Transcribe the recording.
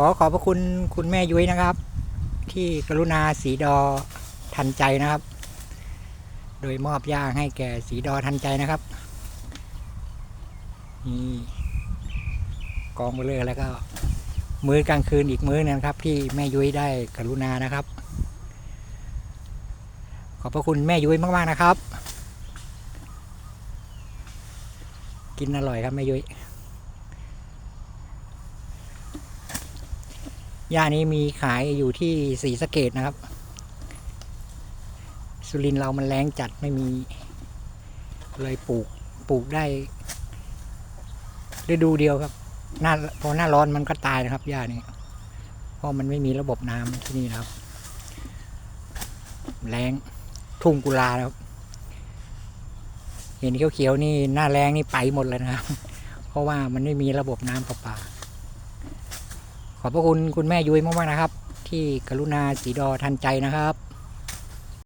ขอขอบพระคุณคุณแม่ยุ้ยนะครับ ที่กรุณาสีดอทันใจนะครับ โดยมอบย่างให้แก่สีดอทันใจนะครับนี่กองไปเลยแล้วก็ มื้อกลางคืนอีกมื้อนึงครับ ที่แม่ยุ้ยได้กรุณานะครับ ขอบพระคุณแม่ยุ้ยมากๆนะครับ กินอร่อยครับแม่ยุ้ย ย่านี้มีขายอยู่ที่ศรีสะเกดนะครับ สุรินเรามันแรงจัดไม่มี เลยปลูกปลูกได้ฤดูเดียวครับ หน้าพอหน้าร้อนมันก็ตายนะครับหญ้านี่เพราะมันไม่มีระบบน้ำที่นี่นะครับ แรงทุ่งกุลาครับ เห็นเขียวๆนี่หน้าแรงนี่ไปหมดเลยนะครับ เพราะว่ามันไม่มีระบบน้ำประปา ขอบพระคุณคุณแม่ยุ้ยมากๆนะครับ ที่กรุณาสีดอทันใจนะครับ